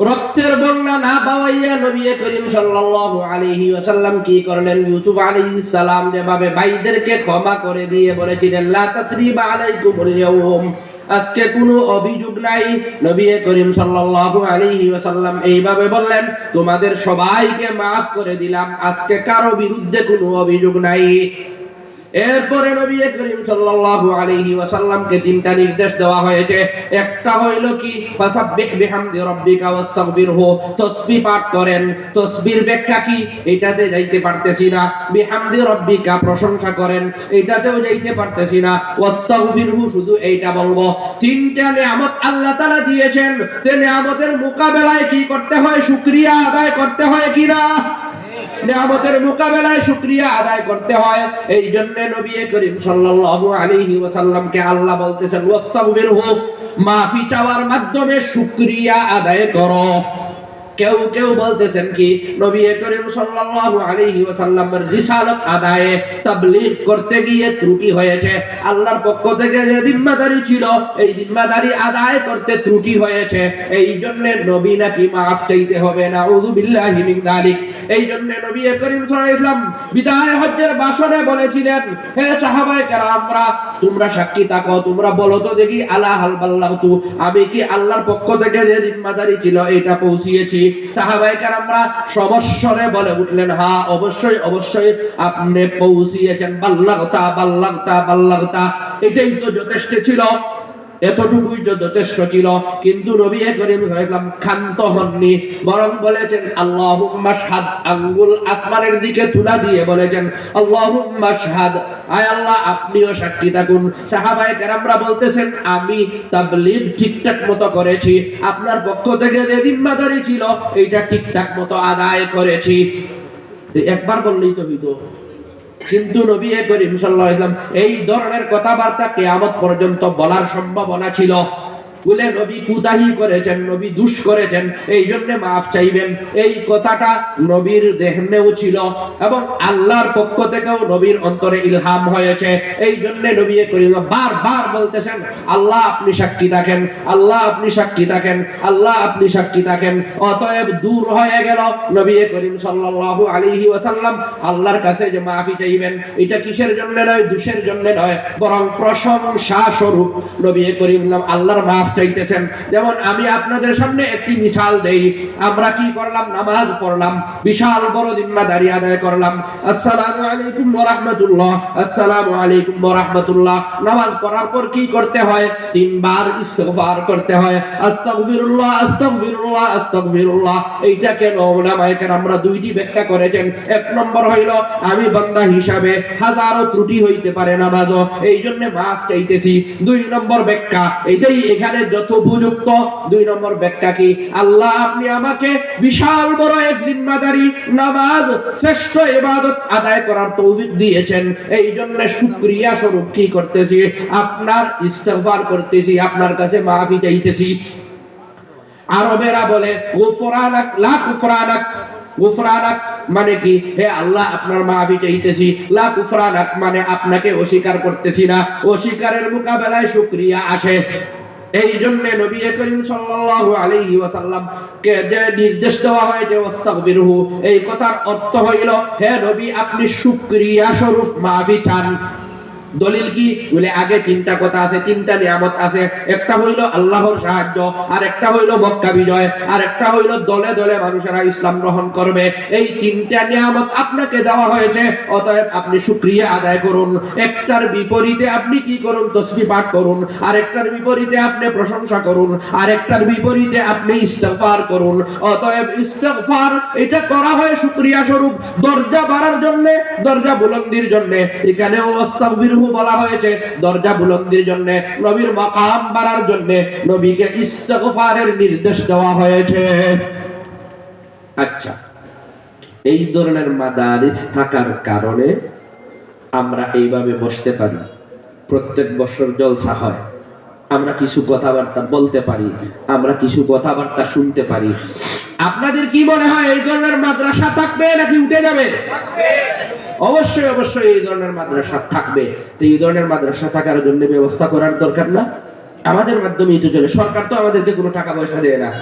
রক্তের বন্যা না পাওয়াইয়া নবী করিম সাল্লাল্লাহু আলাইহি ওয়াসাল্লাম কি করলেন? ইউসুফ আলাইহিস সালাম যেভাবে ভাইদেরকে ক্ষমা করে দিয়ে বলেছিলেন, লা তাসরিবা আলাইকুমুল ইয়াউম। আজকে কোনো অভিযোগ নাই। নবী করিম সাল্লাল্লাহু আলাইহি ওয়াসাল্লাম এইভাবে বললেন, তোমাদের সবাইকে maaf করে দিলাম। আজকে কারও বিরুদ্ধে কোনো অভিযোগ নাই। এরপরে নবী করিম সাল্লাল্লাহু আলাইহি ওয়াসাল্লামকে তিনটা নির্দেশ দেওয়া হয়েছে। একটা হইল কি? ফাসাব্বিহ বিহামদি রাব্বিকা ওয়াস্তাগফিরহু। তাসবিহ পাঠ করেন। তাসবির ব্যাখ্যা কি? এটাতে যাইতে পারতেছি না। বিহামদি রাব্বিকা প্রশংসা করেন। এটাতেও যাইতে পারতেছি না। ওয়াস্তাগফিরহু শুধু এইটা বলব। তিনটা নিয়ামত আল্লাহ তাআলা দিয়েছেন। তে নিয়ামতের মোকাবেলায় কি করতে হয়? শুকরিয়া আদায় করতে হয় কিনা নিয়ামতের মোকাবেলায় শুক্রিয়া আদায় করতে হয়। এই জন্য নবী করিম সাল্লাল্লাহু আলাইহি ওয়াসাল্লামকে আল্লাহ বলতেছেন, ওয়াস্তাগফিরহু, মাফি চাওয়ার মাধ্যমে শুক্রিয়া আদায় করো। কেউ কেউ বলতেছেন কি, নবী করিম সাল্লাল্লাহু আলাইহি ওয়াসাল্লামের রিসালাত আদায়ে তাবলীগ করতে গিয়ে ত্রুটি হয়েছে। আল্লাহর পক্ষ থেকে যে জিম্মাদারি ছিল, এই জিম্মাদারি আদায় করতে ত্রুটি হয়েছে। এই জন্য নবী নাকি মাফ চাইতে হবে না উযু বিল্লাহি মিন যালিক এই জন্য নবী করিম সাল্লাল্লাহু আলাইহি বিদায় হজ্জের ভাষণে বলেছিলেন, হে সাহাবায়ে কেরামরা, তোমরা সাক্ষী থাকো, তোমরা বলো তো দেখি আলা হাল বাল্লাগতু, আমি কি আল্লাহর পক্ষ থেকে যে জিম্মাদারি ছিল, এটা পৌঁছিয়েছি? সাহাবায়ে কারামরা সমস্বরে বলে উঠলেন, হা, অবশ্যই অবশ্যই আপনি পৌঁছিয়েছেন। বাল্লাগতা বাল্লাগতা বাল্লাগতা। এটাই তো যথেষ্ট ছিল। এতটুকুই যথেষ্ট ছিল, কিন্তু নবী করিম সাল্লাল্লাহু ক্ষান্ত হননি, বরং বলেছেন, আল্লাহুম্মা শাহাদ। আঙ্গুল আসমানের দিকে তুলা দিয়ে বলেছেন, আল্লাহুম্মা শাহাদ। আয় আল্লাহ, আপনিও সাক্ষী থাকুন। কেরামরা বলতেছেন, আমি ঠিকঠাক মতো করেছি, আপনার পক্ষ থেকে যে জিম্মাদারি ছিল, এইটা ঠিকঠাক মতো আদায় করেছি। একবার বললেই তো হইতো। কিন্তু নবী করিম সাল্লাহ ইসলাম এই ধরনের কথাবার্তা কেয়ামত পর্যন্ত বলার সম্ভাবনা ছিল। বলে নবী কুতাহি করেছেন, নবী দুষ করেছেন এই জন্য মাফ চাইবেন। এই কথাটা নবীর দেহনেও ছিল এবং আল্লাহর পক্ষ থেকেও নবীর অন্তরে ইলহাম হয়েছে। এই জন্য নবী করিম বারবার বলতেছেন, আল্লাহ আপনি সাক্ষী থাকেন, আল্লাহ আপনি সাক্ষী থাকেন, আল্লাহ আপনি সাক্ষী থাকেন। অতএব দূর হয়ে গেল নবী করিম সাল্লাল্লাহু আলাইহি ওয়াসাল্লাম। আল্লাহর কাছে যে মাফি চাইবেন, এটা কিসের জন্য নয়? দুষের জন্য নয়, বরং প্রশংসা স্বরূপ নবী করিম আল্লাহর মাফ চাইতেছেন। যেমন আমি আপনাদের সামনে একটি মিসাল দেই। আমরা কি করলাম? নামাজ পড়লাম। বিশাল বড় জিম্মাদারি আদায় করলাম। আসসালামু আলাইকুম রাহমাতুল্লাহ আসসালামু আলাইকুম রাহমাতুল্লাহ নামাজ পড়ার পর কি করতে হয়? তিনবার ইস্তিগফার করতে হয়। আস্তাগফিরুল্লাহ আস্তাগফিরুল্লাহ আস্তাগফিরুল্লাহ। এইটা কেন ওলামায়ে কেরামরা দুইটি ব্যাখ্যা করেছেন। এক নম্বর হইল, আমি বান্দা হিসাবে হাজারো ত্রুটি হইতে পারে নামাজও। এই জন্য মাফ চাইতেছি। দুই নম্বর ব্যাখ্যা, এটাই এখানে যত উপযুক্ত, দুই নম্বর ব্যাখ্যা আল্লাহ, আপনি আমাকে বিশাল বড় এক জিম্মাদারি, নামাজ, শ্রেষ্ঠ ইবাদত আদায় করার তৌফিক দিয়েছেন। এই জন্য শুকরিয়া স্বরূপ কি করতেছি? আপনার ইস্তেগফার করতেছি, আপনার কাছে মাফি চাইতেছি। আরবেরা বলে, গুফরানাক, লা কুফরানাক গুফরানাক মানে কি? হে আল্লাহ, আপনার মাফি চাইতেছি। লা কুফরানাক মানে আপনাকে অস্বীকার করতেছি না। অস্বীকারের মোকাবেলায় শুকরিয়া আসে। এই জন্য নবী করিম সাল্লাল্লাহু আলাইহি ওয়াসাল্লাম কে যে নির্দেশ দেওয়া যে ওয়াস্তাগফিরহু, এই কথার অর্থ হইল, হে নবী, আপনি শুকরিয়া স্বরূপ মাফি চান। দলিল কি? বলে, আগে তিনটা কথা আছে, তিনটা নিয়ামত আছে। একটা হইল আল্লাহর সাহায্য আর একটা হইল মক্কা বিজয় আর একটা হইল দলে দলে মানুষেরা ইসলাম গ্রহণ করবে। এই তিনটা নিয়ামত আপনাকে দেওয়া হয়েছে, অতএব আপনি শুকরিয়া আদায় করুন। একটার বিপরীতে আপনি কি করুন? তসবি পাঠ করুন। আর একটার বিপরীতে আপনি প্রশংসা করুন। আর একটার বিপরীতে আপনি ইস্তেগফার করুন। অতএব ইস্তেগফার, এটা করা হয় শুকরিয়া স্বরূপ। দরজা বাড়ার জন্য, দরজা বুলন্দির জন্য। এখানেও আস্তাগফিরহু বলা হয়েছে, দরজা বুলন্দির জন্য, নবীর বাড়ার জন্য নবীকে ইস্তেগফারের নির্দেশ দেওয়া হয়েছে। আচ্ছা এই ধরনের মাদারিস থাকার কারণে আমরা এইভাবে বসতে পারি। প্রত্যেক বছর জলসা হয়। আমরা কিছু কথাবার্তা বলতে পারি, আমরা কিছু কথাবার্তা শুনতে পারি। আপনাদের কি মনে হয় এই ধরনের মাদ্রাসা থাকবে নাকি উঠে যাবে? অবশ্যই অবশ্যই এই ধরনের মাদ্রাসা থাকবে। তো এই ধরনের মাদ্রাসা থাকার জন্য ব্যবস্থা করার দরকার না? আমাদের মাধ্যমে তো চলে। সরকার তো আমাদেরকে কোনো টাকা পয়সা দেয় না।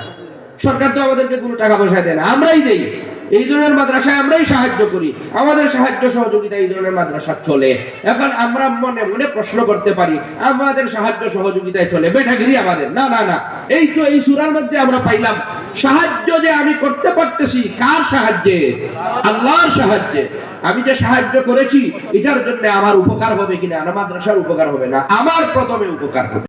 সরকার তো আমাদেরকে কোনো টাকা পয়সা দেয় না, আমরাই দেই। এই ধরনের মাদ্রাসায় আমরাই সাহায্য করি। আমাদের সাহায্য সহযোগিতা এই ধরনের মাদ্রাসা চলে। এখন আমরা মনে মনে প্রশ্ন করতে পারি, আমাদের সাহায্য সহযোগিতায় চলে। বেঠাগিরি আমাদের। না না না। এই তো এই সুরার মধ্যে আমরা পাইলাম, সাহায্য যে আমি করতে পারতেছি, কার সাহায্যে? আল্লাহর সাহায্যে। আমি যে সাহায্য করেছি, এটার জন্য আমার উপকার হবে কিনা? মাদ্রাসার উপকার হবে না। আমার প্রথমে উপকার হবে।